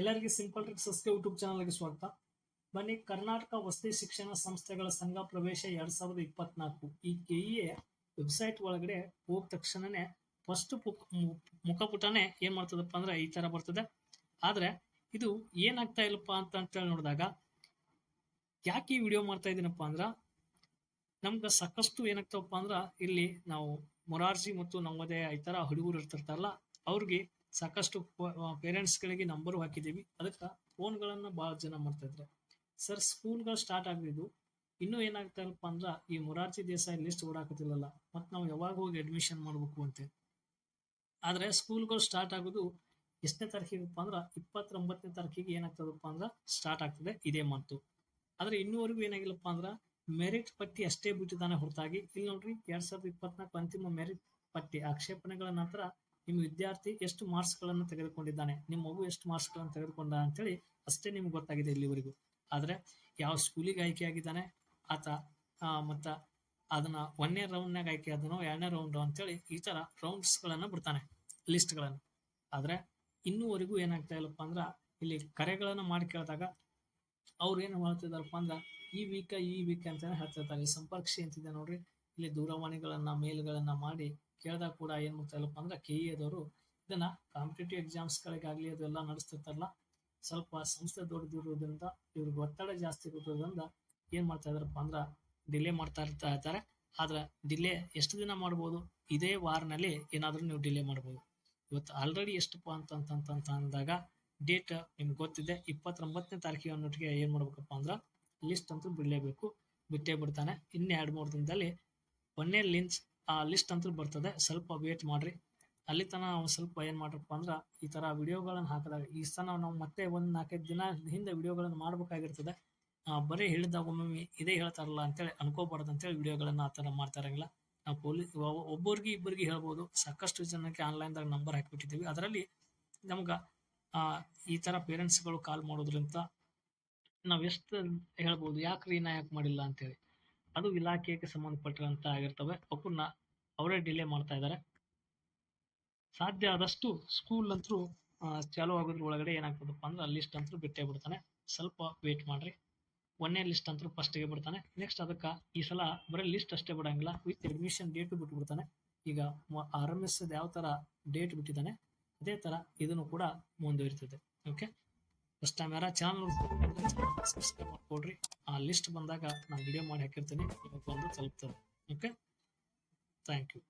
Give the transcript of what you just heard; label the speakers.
Speaker 1: ಎಲ್ಲರಿಗೂ simple tricks YouTube ಚಾನಲ್ಗೆ ಸ್ವಾಗತ. ಬನ್ನಿ, ಕರ್ನಾಟಕ ವಸತಿ ಶಿಕ್ಷಣ ಸಂಸ್ಥೆಗಳ ಸಂಘ ಪ್ರವೇಶ ಎರಡ್ ಸಾವಿರದ ಇಪ್ಪತ್ನಾಲ್ಕು. ಈ ಕೆಇಎ ವೆಬ್ಸೈಟ್ ಒಳಗಡೆ ಹೋದ ತಕ್ಷಣನೇ ಫಸ್ಟ್ ಮುಖಪುಟನೇ ಏನ್ ಮಾಡ್ತದಪ್ಪ ಅಂದ್ರೆ ಈ ತರ ಬರ್ತದೆ. ಆದ್ರೆ ಇದು ಏನಾಗ್ತಾ ಇಲ್ಲಪ್ಪ ಅಂತ ಅಂತೇಳಿ ನೋಡಿದಾಗ, ಯಾಕೆ ಈ ವಿಡಿಯೋ ಮಾಡ್ತಾ ಇದ್ದೀನಪ್ಪ ಅಂದ್ರ, ನಮ್ಗೆ ಸಾಕಷ್ಟು ಏನಾಗ್ತಾವಪ್ಪ ಅಂದ್ರ, ಇಲ್ಲಿ ನಾವು ಮೊರಾರ್ಜಿ ಮತ್ತು ನಮ್ಮದೇ ಈ ತರ ಹುಡುಗರು ಇರ್ತಿರ್ತಾರಲ್ಲ, ಅವ್ರಿಗೆ ಸಾಕಷ್ಟು ಪೇರೆಂಟ್ಸ್ಗಳಿಗೆ ನಂಬರ್ ಹಾಕಿದ್ದೀವಿ. ಅದಕ್ಕೆ ಫೋನ್ಗಳನ್ನ ಭಾಳ ಜನ ಮಾಡ್ತಾ ಇದ್ದಾರೆ ಸರ್ ಸ್ಕೂಲ್ಗಳು ಸ್ಟಾರ್ಟ್ ಆಗಿದ್ದು ಇನ್ನೂ ಏನಾಗ್ತಾ ಅಂದ್ರೆ ಈ ಮೊರಾರ್ಜಿ ದೇಸಾಯಿ ಲಿಸ್ಟ್ ಓಡಾಕತಿಲ್ಲಲ್ಲ ಮತ್ತು ನಾವು ಯಾವಾಗ ಹೋಗಿ ಅಡ್ಮಿಷನ್ ಮಾಡ್ಬೇಕು ಅಂತ. ಆದ್ರೆ ಸ್ಕೂಲ್ಗಳು ಸ್ಟಾರ್ಟ್ ಆಗೋದು ಎಷ್ಟನೇ ತಾರೀಕಿಗಪ್ಪ ಅಂದ್ರ ಇಪ್ಪತ್ತೊಂಬತ್ತನೇ ತಾರೀಕಿಗೆ ಏನಾಗ್ತದಪ್ಪ ಅಂದ್ರ ಸ್ಟಾರ್ಟ್ ಆಗ್ತದೆ ಇದೇ ಮಂತು ಆದ್ರೆ ಇನ್ನೂವರೆಗೂ ಏನಾಗಿಲ್ಲಪ್ಪ ಅಂದ್ರ ಮೆರಿಟ್ ಪಟ್ಟಿ ಅಷ್ಟೇ ಬಿಟ್ಟಿದ್ದಾನೆ ಹೊರತಾಗಿ. ಇಲ್ಲಿ ನೋಡ್ರಿ ಎರಡ್ ಸಾವಿರದ ಇಪ್ಪತ್ನಾಲ್ಕು ಅಂತಿಮ ಮೆರಿಟ್ ಪಟ್ಟಿ ಆಕ್ಷೇಪಣೆಗಳ ನಂತರ ನಿಮ್ಮ ವಿದ್ಯಾರ್ಥಿ ಎಷ್ಟು ಮಾರ್ಕ್ಸ್ಗಳನ್ನು ತೆಗೆದುಕೊಂಡಿದ್ದಾನೆ, ನಿಮ್ಮ ಮಗು ಎಷ್ಟು ಮಾರ್ಕ್ಸ್ಗಳನ್ನು ತೆಗೆದುಕೊಂಡ ಅಂತೇಳಿ ಅಷ್ಟೇ ನಿಮ್ಗೆ ಗೊತ್ತಾಗಿದೆ ಇಲ್ಲಿವರೆಗೂ. ಆದರೆ ಯಾವ ಸ್ಕೂಲಿಗೆ ಆಯ್ಕೆ ಆಗಿದ್ದಾನೆ, ಆತ ಮತ್ತು ಅದನ್ನು ಒಂದನೇ ರೌಂಡ್ನಾಗ ಆಯ್ಕೆ ಆದನೋ ಎರಡನೇ ರೌಂಡು ಅಂತೇಳಿ ಈ ಥರ ರೌಂಡ್ಸ್ಗಳನ್ನು ಬಿಡ್ತಾನೆ ಲಿಸ್ಟ್ಗಳನ್ನು ಆದರೆ ಇನ್ನೂವರೆಗೂ ಏನಾಗ್ತಾ ಇಲ್ಲಪ್ಪ ಅಂದ್ರೆ ಇಲ್ಲಿ ಕರೆಗಳನ್ನು ಮಾಡಿ ಕೇಳಿದಾಗ ಅವ್ರು ಏನು ಹೇಳ್ತಿದ್ದಾರಪ್ಪ ಅಂದ್ರೆ ಈ ವೀಕ ಈ ವೀಕ್ ಅಂತಾನೆ ಹೇಳ್ತಿರ್ತಾರೆ. ಈ ಸಂಪರ್ಕಿಸಿ ಅಂತಿದೆ ನೋಡ್ರಿ. ಇಲ್ಲಿ ದೂರವಾಣಿಗಳನ್ನು ಮೇಲ್ಗಳನ್ನು ಮಾಡಿ ಕೇಳಿದಾಗ ಕೂಡ ಏನು ಮಾಡ್ತಾ ಇಲ್ಲಪ್ಪ ಅಂದ್ರೆ ಕೆ ಎದವರು ಇದನ್ನ ಕಾಂಪಿಟೇಟಿವ್ ಎಕ್ಸಾಮ್ಸ್ಗಳಿಗಾಗಲಿ ಅದೆಲ್ಲ ನಡೆಸ್ತಿರ್ತಾರಲ್ಲ. ಸ್ವಲ್ಪ ಸಂಸ್ಥೆ ದೊಡ್ಡದಿರೋದ್ರಿಂದ ಇವ್ರಿಗೆ ಒತ್ತಡ ಜಾಸ್ತಿ ಇರೋದ್ರಿಂದ ಏನ್ ಮಾಡ್ತಾ ಇದಾರಪ್ಪ ಅಂದ್ರೆ ಡಿಲೇ ಮಾಡ್ತಾ ಇರ್ತಾ ಇರ್ತಾರೆ ಆದ್ರೆ ಡಿಲೇ ಎಷ್ಟು ದಿನ ಮಾಡ್ಬೋದು? ಇದೇ ವಾರನಲ್ಲಿ ಏನಾದರೂ ನೀವು ಡಿಲೇ ಮಾಡ್ಬೋದು. ಇವತ್ತು ಆಲ್ರೆಡಿ ಎಷ್ಟಪ್ಪ ಅಂತ ಅಂತ ಅಂತ ಅಂತ ಅಂದಾಗ ಡೇಟ್ ನಿಮ್ಗೆ ಗೊತ್ತಿದೆ. ಇಪ್ಪತ್ತೊಂಬತ್ತನೇ ತಾರೀಕಿಗೆ ಅನ್ನೋಟಿಗೆ ಏನು ಮಾಡ್ಬೇಕಪ್ಪ ಅಂದ್ರೆ ಲಿಸ್ಟ್ ಅಂತೂ ಬಿಡಲೇಬೇಕು. ಬಿಟ್ಟೇ ಬಿಡ್ತಾನೆ. ಇನ್ನೆರಡು ಮೂರು ದಿನದಲ್ಲಿ ಒಂದೇ ಲಿಂಚ್ ಲಿಸ್ಟ್ ಅಂತ ಬರ್ತದೆ. ಸ್ವಲ್ಪ ವೇಟ್ ಮಾಡ್ರಿ. ಅಲ್ಲಿ ತನ ಒಂದು ಸ್ವಲ್ಪ ಏನು ಮಾಡ್ರಪ್ಪ ಅಂದ್ರೆ ಈ ತರ ವಿಡಿಯೋಗಳನ್ನು ಹಾಕಿದಾಗ ಈ ಸಲ ನಾವು ಮತ್ತೆ ಒಂದು ನಾಲ್ಕೈದು ದಿನ ಹಿಂದೆ ವಿಡಿಯೋಗಳನ್ನು ಮಾಡ್ಬೇಕಾಗಿರ್ತದೆ. ಆ, ಬರೀ ಹೇಳಿದಾಗ ಒಮ್ಮೊಮ್ಮೆ ಇದೇ ಹೇಳ್ತಾರಲ್ಲ ಅಂತೇಳಿ ಅನ್ಕೋಬಾರ್ದು ಅಂತೇಳಿ ವಿಡಿಯೋಗಳನ್ನು ಆ ಥರ ಮಾಡ್ತಾ ಇರಂಗಿಲ್ಲ ನಾವು ಪೊಲೀಸ್ ಒಬ್ಬರಿಗೆ ಇಬ್ಬರಿಗೆ ಹೇಳ್ಬೋದು. ಸಾಕಷ್ಟು ಜನಕ್ಕೆ ಆನ್ಲೈನ್ದಾಗ ನಂಬರ್ ಹಾಕಿಬಿಟ್ಟಿದ್ದೀವಿ. ಅದರಲ್ಲಿ ನಮ್ಗೆ ಆ ಈ ತರ ಪೇರೆಂಟ್ಸ್ಗಳು ಕಾಲ್ ಮಾಡೋದ್ರಿಂದ ನಾವು ಎಷ್ಟು ಹೇಳ್ಬೋದು? ಯಾಕೆ ನಾ ಯಾಕೆ ಮಾಡಿಲ್ಲ ಅಂತೇಳಿ. ಅದು ಇಲಾಖೆಗೆ ಸಂಬಂಧಪಟ್ಟಿರಂತ ಆಗಿರ್ತವೆ. ಅವನ್ನ ಅವರೇ ಡಿಲೇ ಮಾಡ್ತಾ ಇದ್ದಾರೆ. ಸಾಧ್ಯ ಆದಷ್ಟು ಸ್ಕೂಲ್ ಅಂತೂ ಚಾಲು ಆಗೋದ್ರ ಒಳಗಡೆ ಏನಾಗ್ತದಪ್ಪ ಅಂದ್ರೆ ಲಿಸ್ಟ್ ಅಂತೂ ಬಿಟ್ಟೇ ಬಿಡ್ತಾನೆ. ಸ್ವಲ್ಪ ವೇಟ್ ಮಾಡ್ರಿ. ಒಂದೇ ಲಿಸ್ಟ್ ಅಂತೂ ಫಸ್ಟಿಗೆ ಬಿಡ್ತಾನೆ. ನೆಕ್ಸ್ಟ್ ಅದಕ್ಕೆ ಈ ಸಲ ಬರೀ ಲಿಸ್ಟ್ ಅಷ್ಟೇ ಬಿಡಂಗಿಲ್ಲ. ವಿತ್ ಅಡ್ಮಿಷನ್ ಡೇಟ್ ಬಿಟ್ಬಿಡ್ತಾನೆ ಈಗ ಆರ್ ಎಂ ಎಸ್ ಯಾವ ತರ ಡೇಟ್ ಬಿಟ್ಟಿದ್ದಾನೆ, ಅದೇ ತರ ಇದನ್ನು ಕೂಡ ಮುಂದುವರಿತದೆ. ಓಕೆ ಫಸ್ಟ್ ಟೈಮ್ ಯಾರ ಚಾನಲ್ ಸಬ್ಸ್ಕ್ರೈಬ್ ಮಾಡ್ಕೊಡ್ರಿ. ಆ ಲಿಸ್ಟ್ ಬಂದಾಗ ನಾನು ವಿಡಿಯೋ ಮಾಡಿ ಹಾಕಿರ್ತೀನಿ. ಒಂದು ತಲುಪ್ತದೆ. Okay thank you